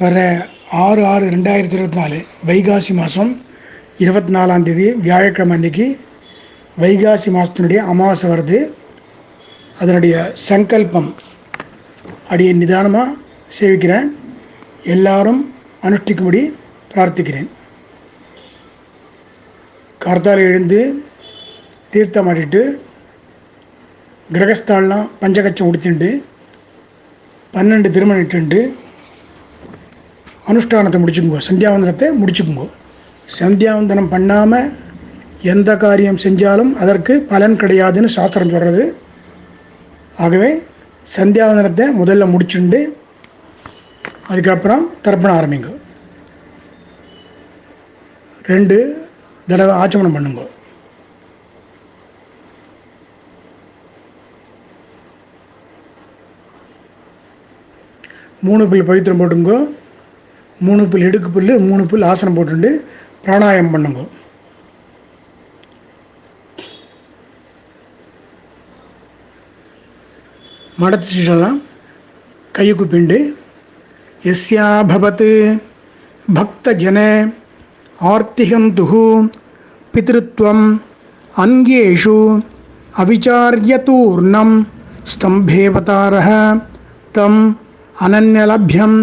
வர ஆறு ஆறு ரெண்டாயிரத்தி இருபத்தி நாலு வைகாசி மாதம் இருபத்தி நாலாம் தேதி வியாழக்கிழமை அன்னைக்கு வைகாசி மாதத்தினுடைய அமாவாசை வருது. அதனுடைய சங்கல்பம் அடியை நிதானமாக சேவிக்கிறேன். எல்லாரும் அனுஷ்டிக்கும்படி பிரார்த்திக்கிறேன். கார்த்தால எழுந்து தீர்த்தம் ஆடிட்டு கிரகஸ்தாலெலாம் பஞ்சகச்சம் உடுத்திண்டு பன்னெண்டு திருமணம் இட்டுண்டு அனுஷ்டானத்தை முடிச்சுக்குங்க. சந்தியாவந்தனத்தை முடிச்சுக்குங்க. சந்தியாவந்தனம் பண்ணாமல் எந்த காரியம் செஞ்சாலும் அதற்கு பலன் கிடையாதுன்னு சாஸ்திரம் சொல்கிறது ஆகவே சந்தியாவந்தனத்தை முதல்ல முடிச்சுண்டு அதுக்கப்புறம் தர்ப்பணம் ஆரம்பிங்க. ரெண்டு தடவை ஆச்சமனம் பண்ணுங்க. மூணு பில் பவித்திரம் போட்டுங்கோ. மூணு புல் இடுக்கு புல் மூணு புல் ஆசனம் போட்டுண்டு பிராணாயம் பண்ணுங்க. மடத்து சிஷெல்லாம் கையை குப்பிண்டு எஸ்யா பவத் ஆர்த்திகம் துகு பிதೃತ್ವம் அங்கேஷு அவிச்சாரியதூர்ணம் ஸ்தம்பேவதாரः தம் அனன்யலப்யம்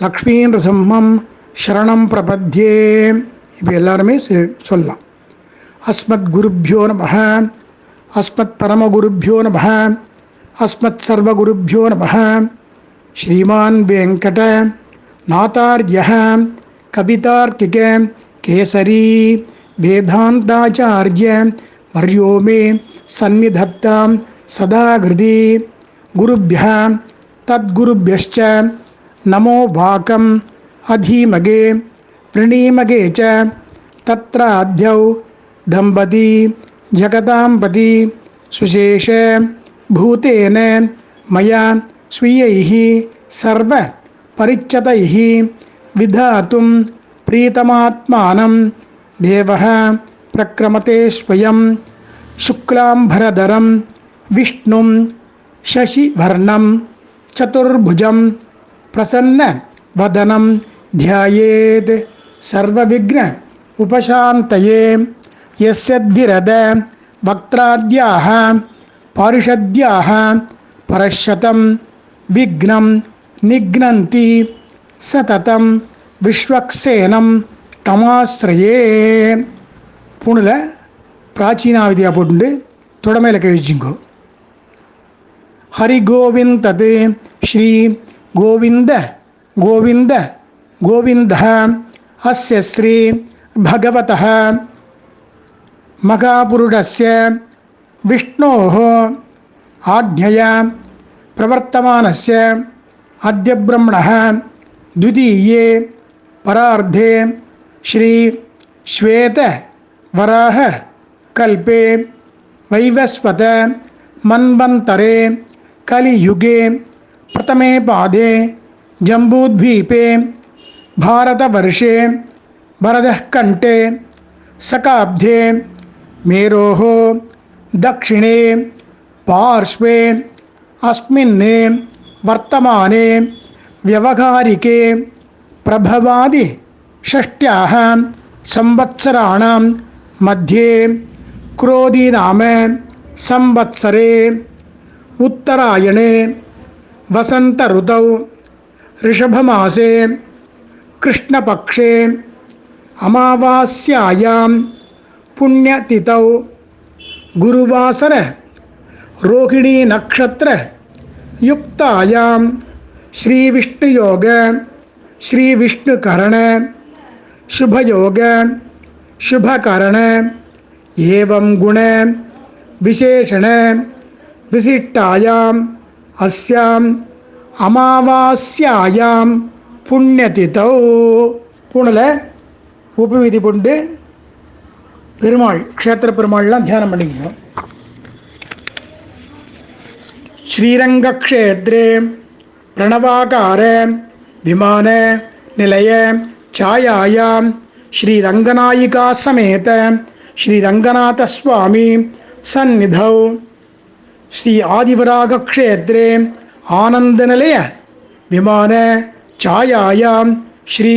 லக்ஷ்மீன்ற சிம்மம் சரணம் பிரபத்யே. இப்போ எல்லாருமே சொல்லலாம். அஸ்மத் குருப்பியோ நம அஸ்மத் பரமகுருப்பியோ நம அஸ்மத் சர்வகுருப்பியோ நம ஸ்ரீமான் வெங்கட. நாத்தார்ய கவிதார்க்கிக. கேசரி. வேதாந்தாச்சாரிய. வரியோ மே சந்நிதத்தாம் சதா கிருதி नमो वाकम् अधीमगे वृणीमगे च। तत्राद्यौ दम्पती सुशेष, भूतेन, मया स्वीयैः सर्वपरिच्यतैः विधातुं प्रीतमात्मानं। देवः प्रक्रमते स्वयं, शुक्लाम्भरधरं, विष्णुं शशिवर्णं चतुर्भुजं प्रसन्नवदनं ध्यायेत् सर्वविघ्न उपशान्तये यस्यद्भिरद वक्त्राद्याः पारिषद्याः परशतं विघ्नं निघ्नन्ति सततं விஸ்வக்சேனம் தமாஸ்திரயே பூணில் பிராச்சீனாவதியாக போட்டு தொடமையில் கழிச்சுங்கோ ஹரி கோவிந்த் தத் ஸ்ரீ கோவிந்த கோவிந்த கோவிந்த அஸ்ய ஸ்ரீ பகவதः महापुरुषस्य विष्णोः आज्ञया प्रवर्तमानस्य अद्य ब्रह्मणः द्वितीये परार्धे श्री श्वेतवराह कल्पे वैवस्वत मन्वन्तरे कलियुगे प्रथमे पादे जम्बूद्वीपे, भारतवर्षे, वरदः कण्ठे, सकाब्धे, मेरोः, दक्षिणे, पार्श्वे अस्मिन् वर्तमाने, व्यवहारिके, प्रभवादि षष्ट्याः संवत्सराणां मध्ये, क्रोधीनाम संवत्सरे, उत्तरायणे वसंत ऋतौ ऋषभमासे, कृष्णपक्षे, अमावास्यायां, पुण्यतिथौ, गुरुवासर रोहिणी नक्षत्र युक्तायां श्री विष्णु योग श्री विष्णु करण शुभ योग शुभ करण एवं गुण, विशेषण, विशिष्टायां அஸ்யாம் அமாவாஸ்யாயாம் புண்ணியதிதோ பூனில் உப்பு விதி கொண்டு பெருமாள் க்ஷேத்திர பெருமாள்லாம் தியானம் பண்ணிக்கோ ஸ்ரீரங்கக்ஷேத்ரே பிரணவாகார விமான நிலைய சாயாயாம் ஸ்ரீரங்கநாயிகா சமேத ஸ்ரீரங்கநாத சுவாமி சந்நிதௌ. ஸ்ரீ ஆதிவராக க்ஷேத்ரே ஆனந்தநிலைய விமான சாயாயாம் ஸ்ரீ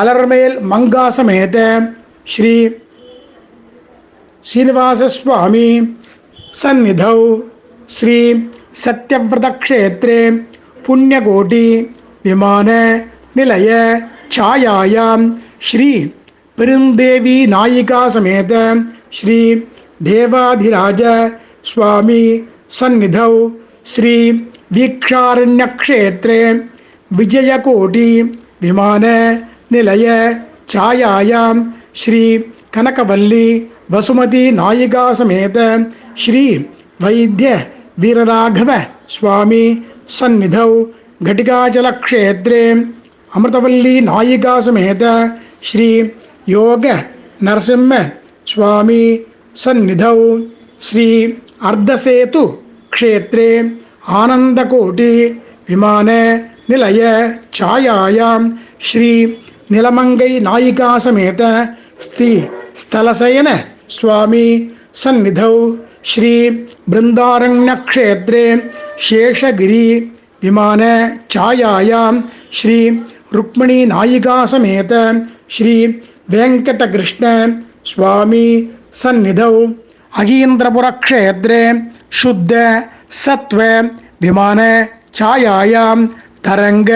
அலர்மேல் மங்காசமேத ஸ்ரீ ஸ்ரீனிவாசஸ்வாமி சந்நிதௌ ஸ்ரீ சத்யவிரதக்ஷேத்ரே புண்ணியகோட்டி விமான நிலைய சாயாயாம் ஸ்ரீ பெருந்தேவி நாயிகா சமேத ஸ்ரீ தேவாதிராஜ சுவாமி सन्निधौ श्री वीक्षारण्यक्षेत्रे विजयकोटि विमान निलय छायायां श्री कनकवल्ली वसुमती नायिका समेत श्री वैद्य वीरराघव स्वामी सन्निधौ घटिकाचलक्षेत्रे अमृतवल्ली नायिका समेत श्री योग नरसिंह स्वामी सन्निधौ శ్రీ అర్ధసేతు క్షేత్రే ఆనందకోటి విమానే నిలయ ఛాయాయాం శ్రీ నిలమంగై నాయికా సమేత స్థి స్థలశయన స్వామి సన్నిధౌ శ్రీ బృందారణ్యక్షేత్రే శేషగిరి విమాన ఛాయాయాం శ్రీ రుక్మిణీ నాయికా సమేత శ్రీ వెంకటకృష్ణ స్వామి సన్నిధౌ अगीन्द्रपुरक्षेत्रे शुद्ध सत्व विमान छायायां तरङ्ग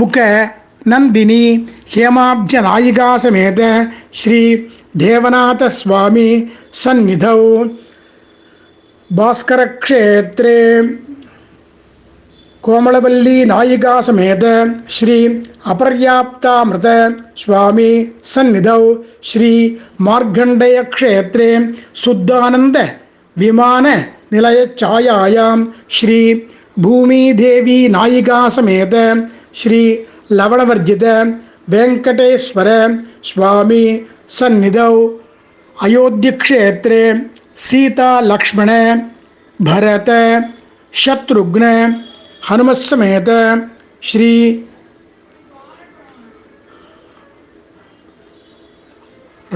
मुख नन्दिनी हेमाब्ज नायिका समेत श्री देवनाथ स्वामी सन्निधौ भास्करक्षेत्रे कोमलवल्ली नायिका समेत श्री अपर्याप्तामृत स्वामी सन्निधौ श्री मार्गण्डेय क्षेत्रे शुद्धानंद विमान निलय छायायां श्री भूमि देवी नायिका समेत श्री लवणवर्जित वेंकटेश्वर स्वामी सन्निधौ अयोध्य क्षेत्रे सीता लक्ष्मण भरत शत्रुघ्न हनुमत समेत श्री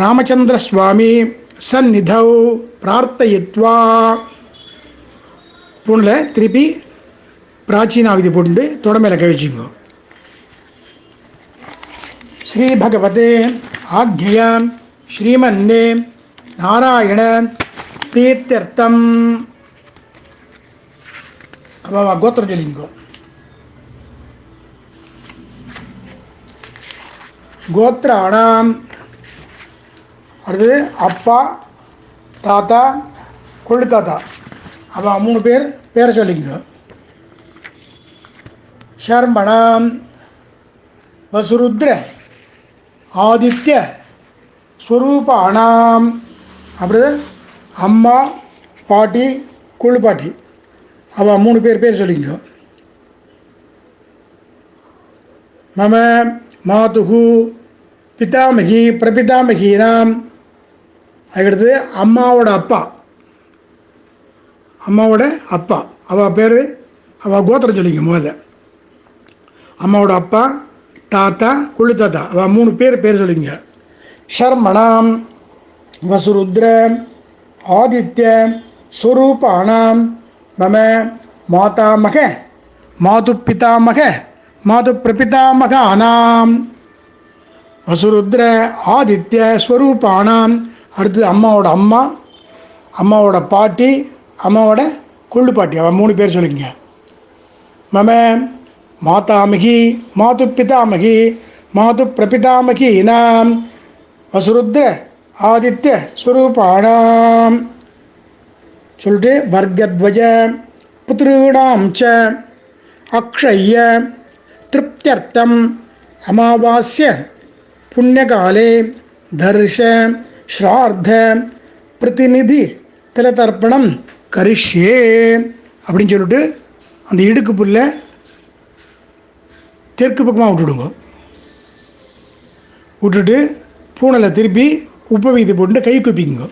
ராமச்சந்திரசுவாமி சந்நிதௌ பிரார்த்தயித்வா. பூனில் திருப்பி பிராச்சீனாவதி போட்டு தொடமையில் கழிச்சிங்கோ ஸ்ரீ பகவதே ஆக்ஞய ஸ்ரீமன்னே நாராயண பிரீத்தியர்த்தம். அவள் கோத்திரம் சொல்லிங்கோ. கோத்திராணாம் அடுத்தது அப்பா தாத்தா கொள்ளு தாத்தா. அப்போ மூணு பேர் பேரை சொல்லிங்க ஷர்மணாம் வசுருத்ர ஆதித்ய ஸ்வரூபானாம். அப்படி அம்மா பாட்டி கொள்ளு பாட்டி. அவள் மூணு பேர் பேர் சொல்லிங்க மம மாதுகு பிதாமகி பிரபிதாமகீனாம். அதுக்கடுத்து அம்மாவோட அப்பா. அம்மாவோட அப்பா. அவள் பேர் அவள் கோத்திரம் சொல்லிங்க முதல்ல. அம்மாவோட அப்பா தாத்தா குழு தாத்தா. அவள் மூணு பேர் பேர் சொல்லிங்க. ஷர்மணாம் வசுருத்ர ஆதித்ய ஸ்வரூபானாம் மம மாதாமக மாது பிதாமக மாது பிரபிதாமகானாம் வசுருத்ர ஆதித்ய ஸ்வரூபானாம் அடுத்தது அம்மாவோட அம்மா அம்மாவோட பாட்டி அம்மாவோட கொள்ளு பாட்டி அவன் மூணு பேர் சொல்லிங்க மம மாதாமகி மாது பிதாமகி மாது பிரபிதாமகி நாம் வசுருத்ர ஆதித்ய சுரூபாணாம். சொல்லிட்டு வர்க்கத்வஜ புத்திருடாம் ச அக்ஷய திருப்தியர்த்தம் அமாவாஸ்ய புண்ணியகாலே தர்ஷ ஸ்ரார்த்த பிரதிநிதி திலதர்ப்பணம் கரிஷே அப்படின்னு சொல்லிட்டு அந்த இடுக்கு புல்ல தெற்கு பக்கமாக விட்டுடுங்க. விட்டுட்டு பூனலை திருப்பி உப்பு வீதி போட்டு கை குப்பிக்குங்க.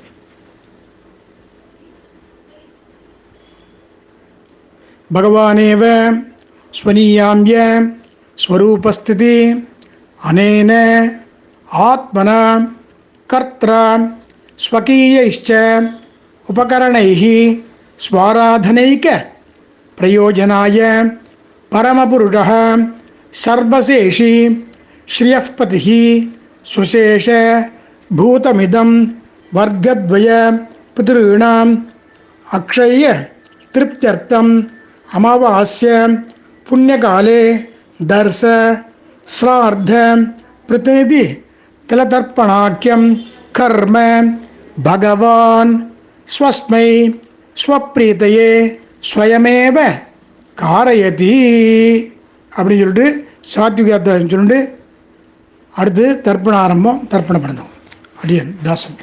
பகவானேவ ஸ்வனீயாம்பிய ஸ்வரூபஸ்திதி அனேன ஆத்மனா कर्त्र स्वकीयैश्च उपकरण स्वाराधनैक प्रयोजनाय परमपुरुषः, सर्वशेषी श्रियःपतिः, सुशेष, भूतमिदं, वर्गद्वय, पितॄणाम्, अक्षय, तृप्त्यर्थम्, अमावास्य, पुण्यकाले, दर्श श्रार्ध प्रतिनिधि திலதர்ப்பணாக்கியம் கர்ம பகவான் ஸ்வஸ்மை ஸ்வப்ரீதையே ஸ்வயமேவ காரயதி. அப்படின்னு சொல்லிட்டு சாத்விகத்தை சொல்லிட்டு அடுத்து தர்ப்பண ஆரம்பம் தர்ப்பணம் பண்ணணும் அடியன் தாசன்.